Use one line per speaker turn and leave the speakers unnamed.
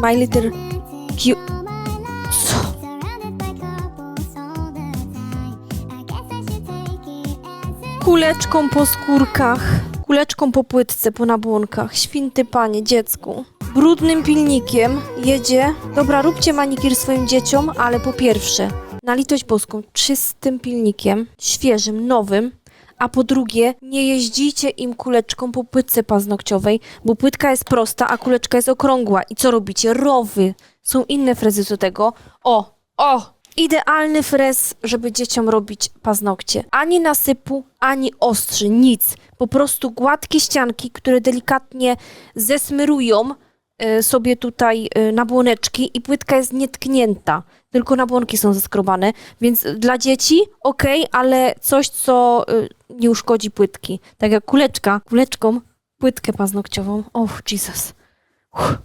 My Little Q... Co? Kuleczką po skórkach, kuleczką po płytce, po nabłonkach. Święty panie, dziecku. Brudnym pilnikiem jedzie. Dobra, róbcie manikir swoim dzieciom, ale po pierwsze, na litość boską, czystym pilnikiem, świeżym, nowym, a po drugie, nie jeździcie im kuleczką po płytce paznokciowej, bo płytka jest prosta, a kuleczka jest okrągła. I co robicie? Rowy. Są inne frezy do tego. O, o! Idealny frez, żeby dzieciom robić paznokcie. Ani nasypu, ani ostrzy, nic. Po prostu gładkie ścianki, które delikatnie zesmyrują sobie tutaj e, nabłoneczki i płytka jest nietknięta. Tylko nabłonki są zeskrobane, więc dla dzieci okej, ale coś, co e, nie uszkodzi płytki. Tak jak kuleczka, kuleczką płytkę paznokciową. Oh, Jesus. Uff.